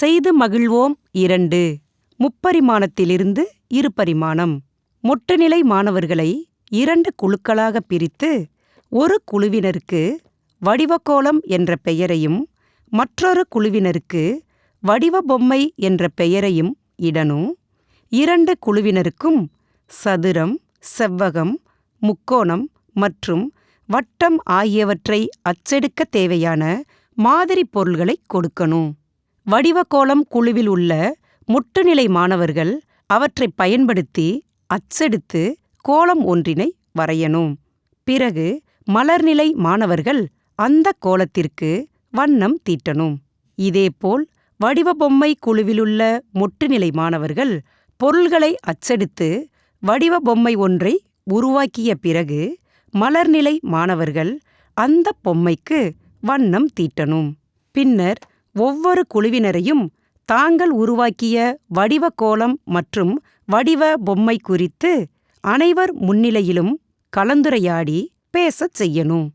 செய்து மகிழ்வோம் இரண்டு. முப்பரிமாணத்திலிருந்து இருபரிமாணம். மொட்டுநிலை மாணவர்களை இரண்டு குழுக்களாக பிரித்து ஒரு குழுவினருக்கு வடிவக்கோலம் என்ற பெயரையும் மற்றொரு குழுவினருக்கு வடிவ பொம்மை என்ற பெயரையும் இடணும். இரண்டு குழுவினருக்கும் சதுரம் செவ்வகம் முக்கோணம் மற்றும் வட்டம் ஆகியவற்றை அச்செடுக்க தேவையான மாதிரி பொருள்களை கொடுக்கணும். வடிவக்கோலம் குழுவில் உள்ள முட்டுநிலை மாணவர்கள் அவற்றை பயன்படுத்தி அச்செடுத்து கோலம் ஒன்றினை வரையணும். பிறகு மலர்நிலை மாணவர்கள் அந்த கோலத்திற்கு வண்ணம் தீட்டணும். இதேபோல் வடிவபொம்மை குழுவிலுள்ள முட்டுநிலை மாணவர்கள் பொருள்களை அச்செடுத்து வடிவ பொம்மை ஒன்றை உருவாக்கிய பிறகு மலர்நிலை மாணவர்கள் அந்த பொம்மைக்கு வண்ணம் தீட்டணும். பின்னர் ஒவ்வொரு குழுவினரையும் தாங்கள் உருவாக்கிய வடிவ கோலம் மற்றும் வடிவ பொம்மை குறித்து அனைவர் முன்னிலையிலும் கலந்துரையாடி பேசச் செய்யணும்.